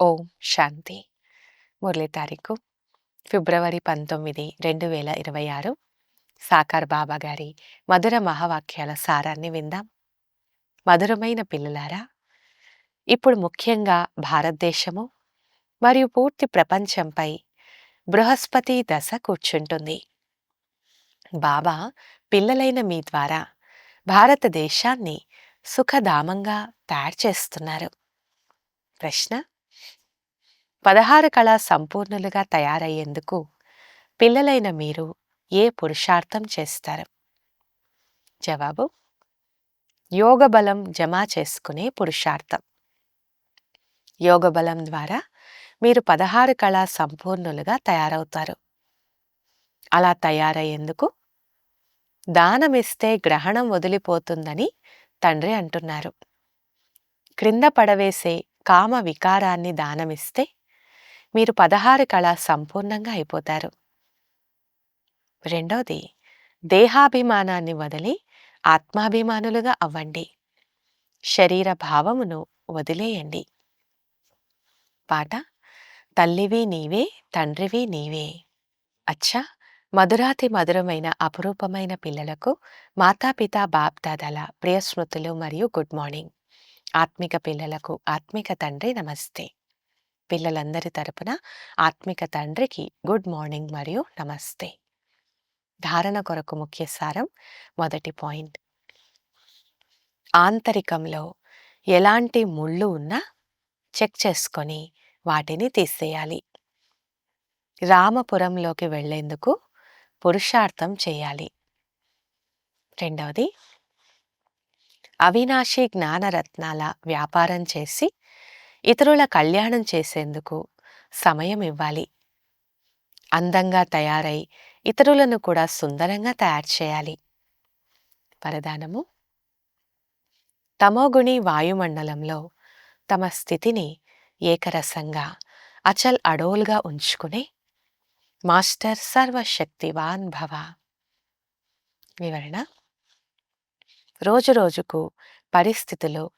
ఓం శాంతి. మురళి తారీఖు ఫిబ్రవరి పంతొమ్మిది రెండు వేల ఇరవై ఆరు. సాకార్ బాబా గారి మధుర మహావాక్యాల సారాన్ని విందాం. మధురమైన పిల్లలారా ఇప్పుడు ముఖ్యంగా భారతదేశము మరియు పూర్తి ప్రపంచంపై బృహస్పతి దశ కూర్చుంటుంది. బాబా పిల్లలైన మీ ద్వారా భారతదేశాన్ని సుఖధామంగా తయారు చేస్తున్నారు. ప్రశ్న పదహారు కళ సంపూర్ణులుగా తయారయ్యేందుకు పిల్లలైన మీరు ఏ పురుషార్థం చేస్తారు? జవాబు యోగ బలం జమా చేసుకునే పురుషార్థం. యోగ బలం ద్వారా మీరు పదహారు కళ సంపూర్ణులుగా తయారవుతారు. అలా తయారయ్యేందుకు దానమిస్తే గ్రహణం వదిలిపోతుందని తండ్రి అంటున్నారు. క్రింద పడవేసే కామ వికారాన్ని దానమిస్తే మీరు పదహారు కళ సంపూర్ణంగా అయిపోతారు. రెండవది దేహాభిమానాన్ని వదిలి ఆత్మాభిమానులుగా అవ్వండి. శరీర భావమును వదిలేయండి. పాట తల్లివి నీవే తండ్రివి నీవే. అచ్చా మధురాతి మధురమైన అపురూపమైన పిల్లలకు మాతాపిత బాప్దాదాల ప్రియ స్మృతులు మరియు గుడ్ మార్నింగ్. ఆత్మిక పిల్లలకు ఆత్మిక తండ్రి నమస్తే. పిల్లలందరి తరపున ఆత్మిక తండ్రికి గుడ్ మార్నింగ్ మరియు నమస్తే. ధారణ కొరకు ముఖ్య సారం మొదటి పాయింట్. ఆంతరికంలో ఎలాంటి ముళ్ళు ఉన్నా చెక్ చేసుకొని వాటిని తీసేయాలి. రామపురంలోకి వెళ్ళేందుకు పురుషార్థం చేయాలి. రెండవది అవినాశి జ్ఞానరత్నాల వ్యాపారం చేసి ఇతరుల కళ్యాణం చేసేందుకు సమయం ఇవ్వాలి. అందంగా తయారై ఇతరులను కూడా సుందరంగా తయారు చేయాలి. వరదానము? తమోగుణి వాయుమండలంలో తమ స్థితిని ఏకరసంగా అచల్ అడోల్గా ఉంచుకునే మాస్టర్ సర్వశక్తివాన్ భవ. వివరణ? రోజురోజుకు పరిస్థితులు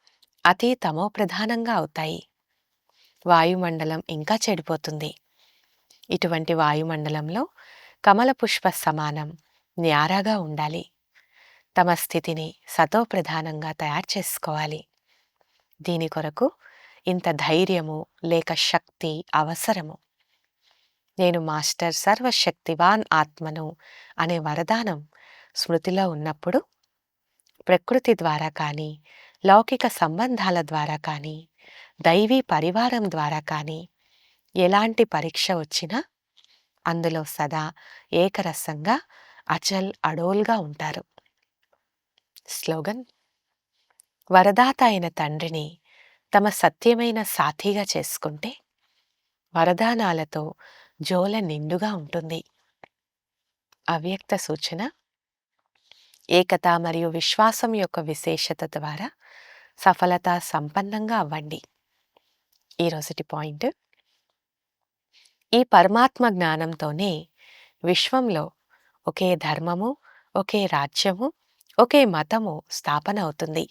అతి తమో ప్రధానంగా అవుతాయి. వాయుమండలం ఇంకా చెడిపోతుంది. ఇటువంటి వాయుమండలంలో కమల పుష్ప సమానం న్యారాగా ఉండాలి. తమ స్థితిని సతోప్రధానంగా తయారు చేసుకోవాలి. దీని కొరకు ఇంత ధైర్యము లేక శక్తి అవసరము. నేను మాస్టర్ సర్వశక్తివాన్ ఆత్మను అనే వరదానం స్మృతిలో ఉన్నప్పుడు ప్రకృతి ద్వారా కానీ లౌకిక సంబంధాల ద్వారా కానీ దైవీ పరివారం ద్వారా కానీ ఎలాంటి పరీక్ష వచ్చినా అందులో సదా ఏకరసంగా అచల్ అడోల్గా ఉంటారు. స్లోగన్ వరదాత అయిన తండ్రిని తమ సత్యమైన సాథీగా చేసుకుంటే వరదానాలతో జోల నిండుగా ఉంటుంది. అవ్యక్త సూచన ఏకత మరియు విశ్వాసం యొక్క విశేషత ద్వారా సఫలత సంపన్నంగా అవ్వండి. ఈరోజుటి పాయింట్. ఈ పరమాత్మ జ్ఞానంతోనే విశ్వంలో ఒకే ధర్మము ఒకే రాజ్యము ఒకే మతము స్థాపన అవుతుంది.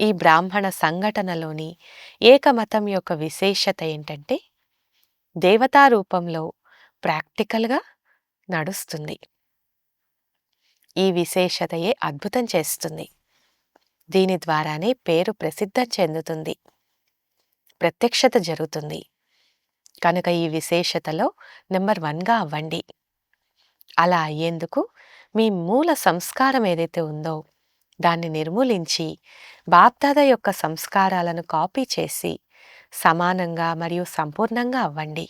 ఈ బ్రాహ్మణ సంఘటనలోని ఏకమతం యొక్క విశేషత ఏంటంటే దేవతా రూపంలో ప్రాక్టికల్గా నడుస్తుంది. ఈ విశేషతయే అద్భుతం చేస్తుంది. దీని ద్వారానే పేరు ప్రసిద్ధం చెందుతుంది. ప్రత్యక్షత జరుగుతుంది. కనుక ఈ విశేషతలో నెంబర్ వన్గా అవ్వండి. అలా అయ్యేందుకు మీ మూల సంస్కారం ఏదైతే ఉందో దాన్ని నిర్మూలించి బాప్దాద యొక్క సంస్కారాలను కాపీ చేసి సమానంగా మరియు సంపూర్ణంగా అవ్వండి.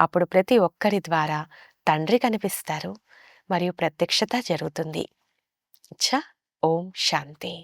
అప్పుడు ప్రతి ఒక్కరి ద్వారా తండ్రి కనిపిస్తారు. మరియు ప్రత్యక్షత జరుగుతుంది. ఛ ఓం శాంతి.